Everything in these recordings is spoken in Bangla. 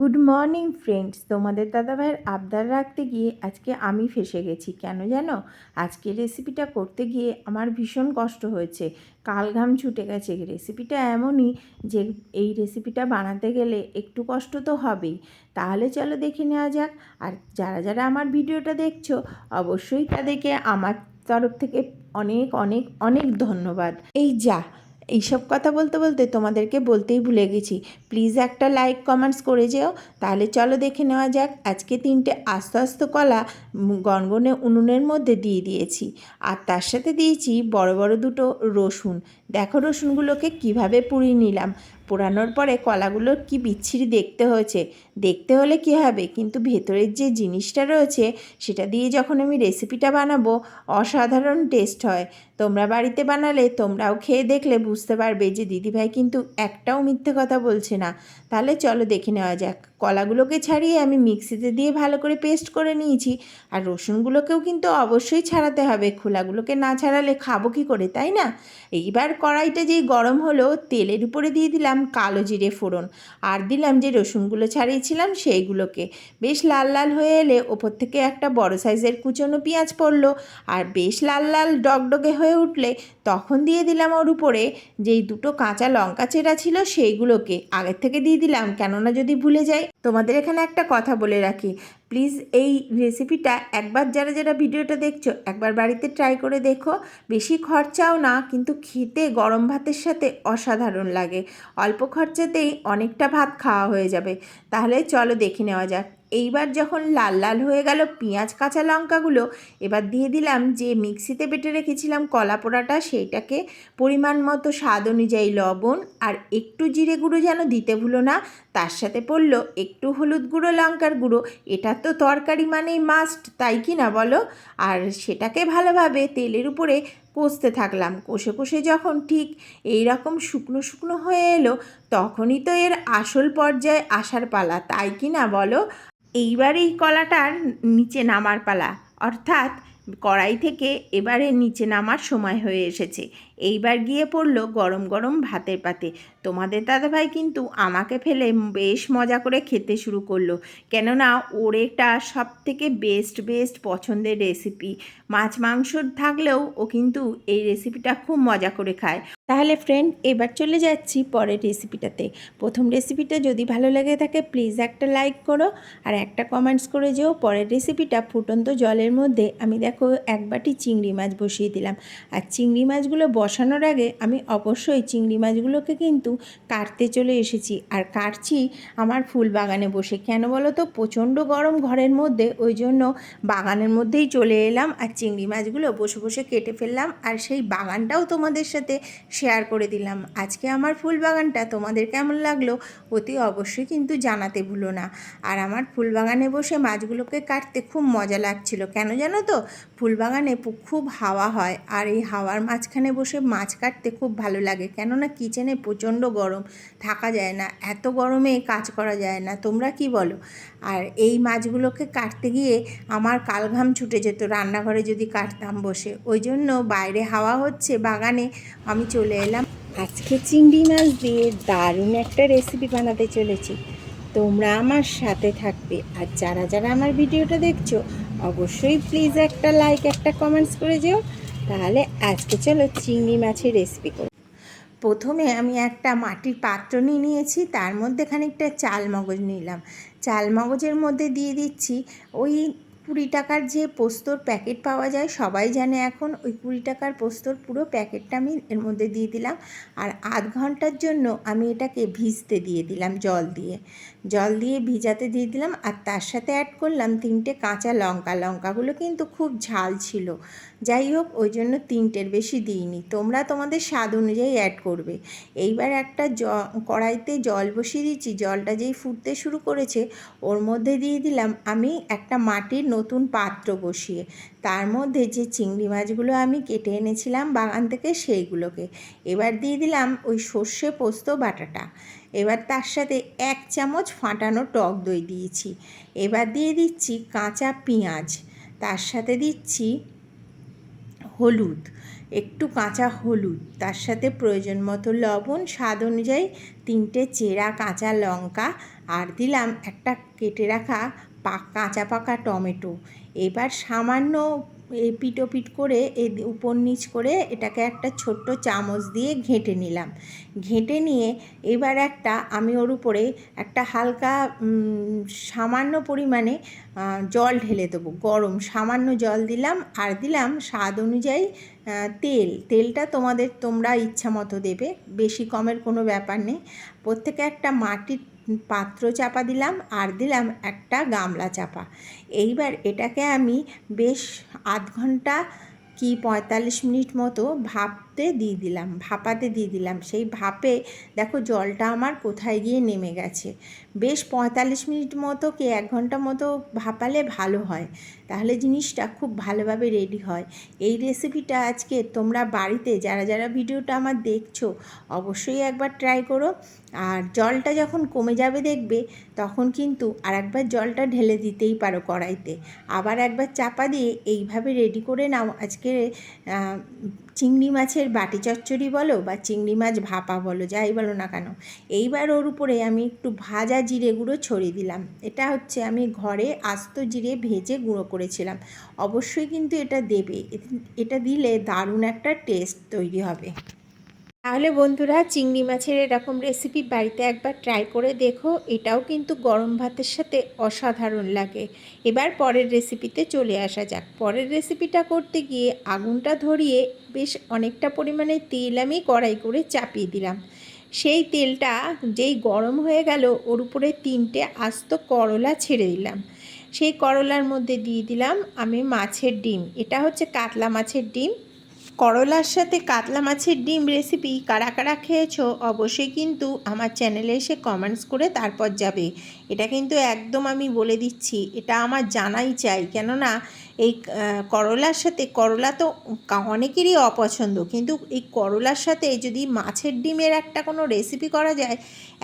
গুড মর্নিং ফ্রেন্ডস তোমাদের দাদাভাইয়ের আবদার রাখতে গিয়ে আজকে আমি ফেসে গেছি। কেন জানো? আজকে রেসিপিটা করতে গিয়ে আমার ভীষণ কষ্ট হয়েছে। কাল ঘাম ছুটে গেছে। রেসিপিটা এমনই যে, এই রেসিপিটা বানাতে গেলে একটু কষ্ট তো হবেই। তাহলে চলো দেখে নেওয়া যাক। আর যারা যারা আমার ভিডিওটা দেখছ, অবশ্যই তাদেরকে আমার তরফ থেকে অনেক অনেক অনেক ধন্যবাদ। এই যা এইসব কথা বলতে বলতে তোমাদেরকে বলতেই ভুলে গেছি। প্লিজ একটা লাইক, কমেন্টস করে যেও। তাহলে চলো দেখে নেওয়া যাক, আজকে তিনটে আস্ত আস্ত কলা গনগনে উনুনের মধ্যে দিয়ে দিয়েছি। আর তার সাথে দিয়েছি বড় বড় দুটো রসুন। দেখো রসুনগুলোকে কীভাবে পুড়িয়ে নিলাম। পোড়ানোর পরে কলাগুলোর কি বিচ্ছিরি দেখতে হয়েছে? দেখতে হলে কি হবে? কিন্তু ভেতরের যে জিনিসটা রয়েছে, সেটা দিয়ে যখন আমি রেসিপিটা বানাবো, অসাধারণ টেস্ট হয়। তোমরা বাড়িতে বানালে তোমরাও খেয়ে দেখলে বুঝতে পারবে যে দিদিভাই কিন্তু একটাও মিথ্যে কথা বলছে না। তাহলে চলো দেখে নেওয়া যাক। কলাগুলোকে ছাড়িয়ে আমি মিক্সিতে দিয়ে ভালো করে পেস্ট করে নিয়েছি। আর রসুনগুলোকেও কিন্তু অবশ্যই ছাড়াতে হবে। খোলাগুলোকে না ছাড়ালে খাব কী করে, তাই না? এইবার কড়াইটা যেই গরম হলো, তেলের উপরে দিয়ে দিলাম কালো জিরে ফোড়ন। আর দিলাম যে রসুনগুলো ছাড়িয়েছিলাম সেইগুলোকে। বেশ লাল লাল হয়ে এলে ওপর থেকে একটা বড় সাইজের কুচনো পেঁয়াজ পড়ল। আর বেশ লাল লাল ডগডগে হয়ে উঠলে তখন দিয়ে দিলাম ওর উপরে যেই দুটো কাঁচা লঙ্কা চেরা ছিল সেইগুলোকে। আগের থেকে দিয়ে দিলাম। কেননা যদি ভুলে যাই তোমাদের এখানে একটা কথা বলে রাখি। প্লিজ এই রেসিপিটা একবার যারা যারা ভিডিওটা দেখছ, একবার বাড়িতে ট্রাই করে দেখো। বেশি খরচাও না, কিন্তু খেতে গরম ভাতের সাথে অসাধারণ লাগে। অল্প খরচাতেই অনেকটা ভাত খাওয়া হয়ে যাবে। তাহলে চলো দেখে নেওয়া যাক। এইবার যখন লাল লাল হয়ে গেল পেঁয়াজ, কাঁচা লঙ্কাগুলো, এবার দিয়ে দিলাম যে মিক্সিতে বেটে রেখেছিলাম কলা পোড়াটা সেইটাকে পরিমাণ মতো স্বাদ অনুযায়ী লবণ আর একটু জিরে গুঁড়ো যেন দিতে ভুলো না, তার সাথে পড়ল একটু হলুদ গুঁড়ো, লঙ্কার গুঁড়ো। এটা তো তরকারি মানেই মাস্ট তাই কি না বলো? আর সেটাকে ভালোভাবে তেলের উপরে কষতে থাকলাম। কষে কষে যখন ঠিক এই রকম শুকনো শুকনো হয়ে এলো, তখনই তো এর আসল পর্যায়ে আসার পালা, তাই কি না বলো? এইবার এই কলাটার নিচে নামার পালা। অর্থাৎ কড়াই থেকে এবারে নিচে নামার সময় হয়ে এসেছে। এইবার গিয়ে পড়ল গরম গরম ভাতের পাতে। তোমাদের দাদাভাই কিন্তু আমাকে ফেলে বেশ মজা করে খেতে শুরু করল। কেননা ওর এটা সব থেকে বেস্ট বেস্ট পছন্দের রেসিপি মাছ, মাংস থাকলেও ও কিন্তু এই রেসিপিটা খুব মজা করে খায়। তাহলে ফ্রেন্ড এবার চলে যাচ্ছি পরের রেসিপিটাতে প্রথম রেসিপিটা যদি ভালো লেগে থাকে প্লিজ একটা লাইক করো আর একটা কমেন্টস করে যেও। পরের রেসিপিটা ফুটন্ত জলের মধ্যে আমি দেখো এক বাটি চিংড়ি মাছ বসিয়ে দিলাম। আর চিংড়ি মাছগুলো বসানোর আগে আমি অবশ্যই চিংড়ি মাছগুলোকে কিন্তু কাটতে চলে এসেছি। আর কাটছি আমার ফুল বাগানে বসে। কেন বলো তো? প্রচণ্ড গরম ঘরের মধ্যে, ওই জন্য বাগানের মধ্যেই চলে এলাম। আর চিংড়ি মাছগুলো বসে বসে কেটে ফেললাম। আর সেই বাগানটাও তোমাদের সাথে শেয়ার করে দিলাম। আজকে আমার ফুল বাগানটা তোমাদের কেমন লাগল অতি অবশ্যই কিন্তু জানাতে ভুলো না। আর আমার ফুল বাগানে বসে মাছগুলোকে কাটতে খুব মজা লাগছিল। কেন জানো তো? ফুল বাগানে খুব হাওয়া হয়। আর এই হাওয়ার মাঝখানে বসে মাছ কাটতে খুব ভালো লাগে। কেননা কিচেনে প্রচণ্ড গরম। থাকা যায় না। এত গরমে কাজ করা যায় না। তোমরা কি বলো? আর এই মাছগুলোকে কাটতে গিয়ে আমার কালঘাম ছুটে যেত, রান্নাঘরে যদি কাটতাম বসে। ওই জন্য বাইরে হাওয়া হচ্ছে, বাগানে আমি চলে এলাম। আজকে চিংড়ি মাছ দিয়ে দারুণ একটা রেসিপি বানাতে চলেছি। তোমরা আমার সাথে থাকবে আর যারা যারা আমার ভিডিওটা দেখছ, অবশ্যই প্লিজ একটা লাইক একটা কমেন্টস করে যেও। তাহলে আজকে চলো চিংড়ি মাছের রেসিপি করো। প্রথমে আমি একটা মাটির পাত্র নিয়ে নিয়েছি, তার মধ্যে খানিকটা চাল মগজ নিলাম। চাল মগজের মধ্যে দিয়ে দিচ্ছি। ওই কুড়ি টাকার যে পোস্তর প্যাকেট পাওয়া যায়, সবাই জানে এখন ওই কুড়ি টাকার পোস্তর পুরো প্যাকেটটা আমি এর মধ্যে দিয়ে দিলাম। আর আধ ঘণ্টার জন্য আমি এটাকে ভিজতে দিয়ে দিলাম জল দিয়ে। জল দিয়ে ভিজাতে দিয়ে দিলাম আর তার সাথে অ্যাড করলাম তিনটে কাঁচা লঙ্কা। লঙ্কাগুলো কিন্তু খুব ঝাল ছিল। যাই হোক ওই জন্য তিনটের বেশি দিইনি। তোমরা তোমাদের স্বাদ অনুযায়ী অ্যাড করবে। এইবার একটা জ, কড়াইতে জল বসিয়ে দিচ্ছি। জলটা যেই ফুটতে শুরু করেছে, ওর মধ্যে দিয়ে দিলাম আমি একটা মাটির নতুন পাত্র বসিয়ে। তার মধ্যে যে চিংড়ি মাছগুলো আমি কেটে এনেছিলাম বাগান থেকে সেইগুলোকে। এবার দিয়ে দিলাম ওই সর্ষে পোস্ত বাটাটা। এবার তার সাথে এক চামচ ফাটানো টক দই দিয়েছি। এবার দিয়ে দিচ্ছি কাঁচা পেঁয়াজ। তার সাথে দিচ্ছি হলুদ, একটু কাঁচা হলুদ, তার সাথে প্রয়োজন মতো লবণ, স্বাদ অনুযায়ী তিনটে চেরা কাঁচা লঙ্কা আর দিলাম একটা কেটে রাখা পা, কাঁচা পাকা টমেটো। এবার সামান্য পিটোপিট করে এ উপর নিচ করে এটাকে একটা ছোট্ট চামচ দিয়ে ঘেঁটে নিলাম। ঘেঁটে নিয়ে এবার একটা আমি ওর উপরে একটা হালকা সামান্য পরিমাণে জল ঢেলে দেবো, গরম সামান্য জল দিলাম আর দিলাম স্বাদ অনুযায়ী তেল। তেলটা তোমাদের, তোমরা ইচ্ছা মতো দেবে, বেশি কমের কোনো ব্যাপার নেই। প্রত্যেকে একটা মাটির পাত্র চাপা দিলাম আর দিলাম একটা গামলা চাপা। এইবার এটাকে আমি বেশ আধ ঘণ্টা কি পঁয়তাল্লিশ মিনিট মতো ভাপতে দিয়ে দিলাম, ভাপাতে দিয়ে দিলাম। সেই ভাপে দেখো জলটা আমার কোথায় গিয়ে নেমে গেছে। বেশ পঁয়তাল্লিশ মিনিট মতো কি এক ঘণ্টা মতো ভাপালে ভালো হয়। তাহলে জিনিসটা খুব ভালোভাবে রেডি হয়। এই রেসিপিটা আজকে তোমরা বাড়িতে যারা যারা ভিডিওটা আমার দেখছ, অবশ্যই একবার ট্রাই করো। আর জলটা যখন কমে যাবে দেখবে, তখন কিন্তু আর একবার জলটা ঢেলে দিতেই পারো কড়াইতে। আবার একবার চাপা দিয়ে এইভাবে রেডি করে নাও আজকে চিংড়ি মাছের বাটি চচ্চড়ি বলো বা চিংড়ি মাছ ভাপা বলো, যাই বলো না কেন, এইবার ওর উপরে আমি একটু ভাজা জিরে গুঁড়ো ছড়িয়ে দিলাম। এটা হচ্ছে আমি ঘরে আস্ত জিরে ভেজে গুঁড়ো করেছিলাম। অবশ্যই কিন্তু এটা দেবে। এটা দিলে দারুণ একটা টেস্ট তৈরি হবে। তাহলে বন্ধুরা চিংড়ি মাছের এরকম রেসিপি বাড়িতে একবার ট্রাই করে দেখো। এটাও কিন্তু গরম ভাতের সাথে অসাধারণ লাগে। এবার পরের রেসিপিতে চলে আসা যাক। পরের রেসিপিটা করতে গিয়ে আগুনটা ধরিয়ে বেশ অনেকটা পরিমাণে তেল আমি কড়াই করে চাপিয়ে দিলাম। সেই তেলটা যেই গরম হয়ে গেল, ওর উপরে তিনটে আস্ত করলা ছেড়ে দিলাম। সেই করলার মধ্যে দিয়ে দিলাম আমি মাছের ডিম। এটা হচ্ছে কাতলা মাছের ডিম। করলার সাথে কাতলা মাছের ডিম রেসিপি কারা কারা খেয়েছো, অবশ্যই কিন্তু আমার চ্যানেলে এসে কমেন্টস করে তারপর যাবে। এটা কিন্তু একদম আমি বলে দিচ্ছি, এটা আমার জানাই চাই। কেননা এই করলার সাথে, করলা তো অনেকেরই অপছন্দ, কিন্তু এই করলার সাথে যদি মাছের ডিমের একটা কোনো রেসিপি করা যায়,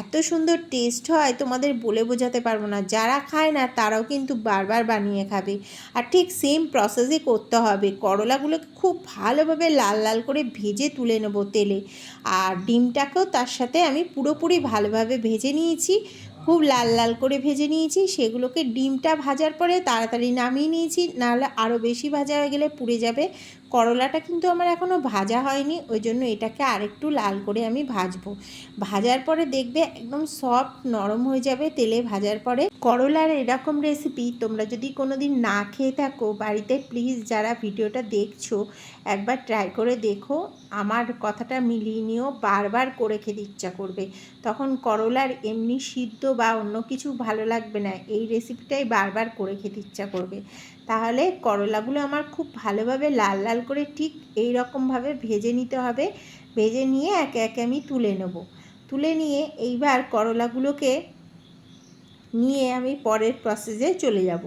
এত সুন্দর টেস্ট হয়, তোমাদের বলে বোঝাতে পারব না। যারা খায় না, তারাও কিন্তু বারবার বানিয়ে খাবে। আর ঠিক সেম প্রসেসই করতে হবে। করলাগুলোকে খুব ভালোভাবে লাল লাল করে ভেজে তুলে নেব তেলে। আর ডিমটাকেও তার সাথে আমি পুরোপুরি ভালোভাবে ভেজে নিয়েছি। খুব লাল লাল করে ভেজে নিয়েছি, সেগুলোকে ডিমটা ভাজার পরে তাড়াতাড়ি নামিয়ে নিয়েছি, নাহলে আরও বেশি ভাজা হয়ে গেলে পুড়ে যাবে। করলাটা কিন্তু আমার এখনও ভাজা হয়নি, ওই জন্য এটাকে আরেকটু লাল করে আমি ভাজবো। ভাজার পরে দেখবে একদম সফট নরম হয়ে যাবে তেলে ভাজার পরে। করলার এরকম রেসিপি তোমরা যদি কোনো দিন না খেয়ে থাকো বাড়িতে প্লিজ যারা ভিডিওটা দেখছ একবার ট্রাই করে দেখো, আমার কথাটা মিলিয়ে নিয়েও বারবার করে খেতে ইচ্ছা করবে। তখন করলার এমনি সিদ্ধ বা অন্য কিছু ভালো লাগবে না, এই রেসিপিটাই বারবার করে খেতে ইচ্ছা করবে। তাহলে করলাগুলো আমার খুব ভালোভাবে লাল লাল করে ঠিক এই রকমভাবে ভেজে নিতে হবে। ভেজে নিয়ে একে একে আমি তুলে নেব। তুলে নিয়ে এইবার করলাগুলোকে নিয়ে আমি পরের প্রসেসে চলে যাব।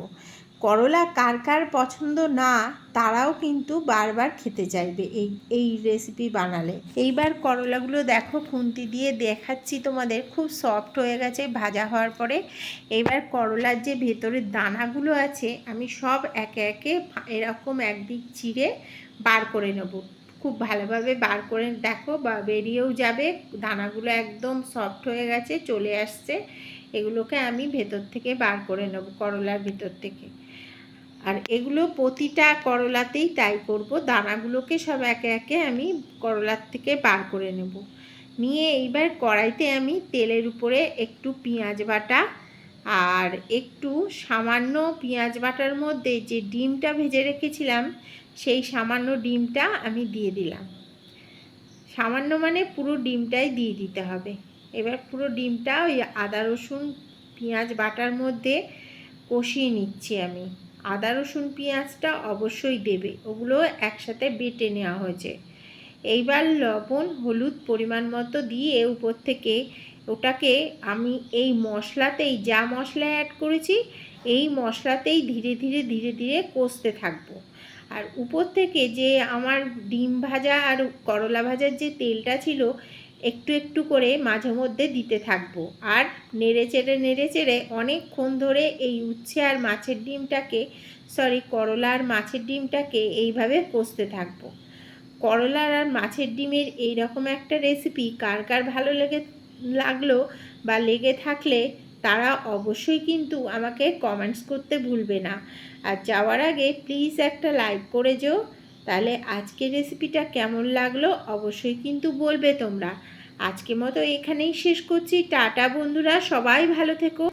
করলা কার কার পছন্দ না, তারাও কিন্তু বারবার খেতে চাইবে এই এই রেসিপি বানালে। এইবার করলাগুলো দেখো খুন্তি দিয়ে দেখাচ্ছি তোমাদের, খুব সফট হয়ে গেছে, ভাজা হওয়ার পরে। এইবার করলার যে ভেতরের দানাগুলো আছে, আমি সব একে একে এরকম একদিক চিড়ে বার করে নেব। খুব ভালোভাবে বার করে দেখো, বা বেরিয়েও যাবে, দানাগুলো একদম সফট হয়ে গেছে, চলে আসছে। এগুলোকে আমি ভেতর থেকে বার করে নেব, করলার ভেতর থেকে। আর এগুলো প্রতিটা করলাতেই তাই করব। দানাগুলোকে সব একে একে আমি করলার থেকে বার করে নেব। নিয়ে এইবার কড়াইতে আমি তেলের উপরে একটু পেঁয়াজ বাটা আর একটু সামান্য পেঁয়াজ বাটার মধ্যে যে ডিমটা ভেজে রেখেছিলাম, সেই সামান্য ডিমটা আমি দিয়ে দিলাম। সামান্য মানে পুরো ডিমটাই দিয়ে দিতে হবে। এবার পুরো ডিমটা ওই আদা রসুন পেঁয়াজ বাটার মধ্যে কষিয়ে নিচ্ছি আমি। আদা, রসুন, পেঁয়াজটা অবশ্যই দেবে। ওগুলো একসাথে বেটে নেওয়া হয়েছে। এইবার লবণ, হলুদ পরিমাণ মতো দিয়ে উপর থেকে ওটাকে আমি এই মশলাতেই, যা মশলা অ্যাড করেছি, এই মশলাতেই ধীরে ধীরে ধীরে ধীরে কষতে থাকব। আর উপর থেকে যে আমার ডিম ভাজা আর করলা ভাজার যে তেলটা ছিল একটু একটু করে মাঝে মধ্যে দিতে থাকব। আর নেড়ে চেড়ে নেড়ে চেড়ে অনেকক্ষণ ধরে এই উচ্ছে আর মাছের ডিমটাকে সরি করলা আর মাছের ডিমটাকে এইভাবে কষতে থাকব। করলার আর মাছের ডিমের এই রকম একটা রেসিপি কার কার ভালো লেগে, লাগল বা লেগে থাকলে তারা অবশ্যই কিন্তু আমাকে কমেন্টস করতে ভুলবে না। আর যাওয়ার আগে প্লিজ একটা লাইক করে যেও। তাহলে আজকের রেসিপিটা কেমন লাগল অবশ্যই কিন্তু বলবে তোমরা। আজকে মতো এখানেই শেষ করছি। টাটা বন্ধুরা, সবাই ভালো থেকো।